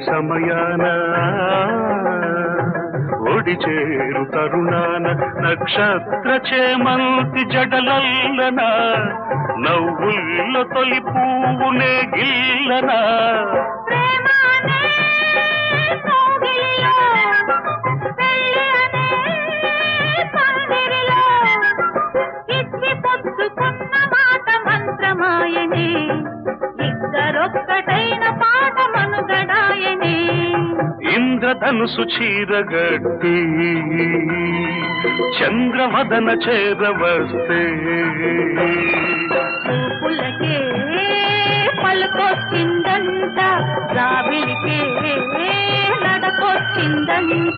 సమయాన. ఒడి చేరు తరుణాన నక్షత్ర చేమంతి జడలల్లన. నవ్వుల్ల తొలి పువ్వునే గిల్లనా. మాట మంత్రమాయనే. ఇద్దరొక్కటైన ధనుసు చీరగట్టి చంద్రమదన చేరవస్తే. చూపులకే పలుకొచ్చిందంట రావిలికే నడకొచ్చిందంట.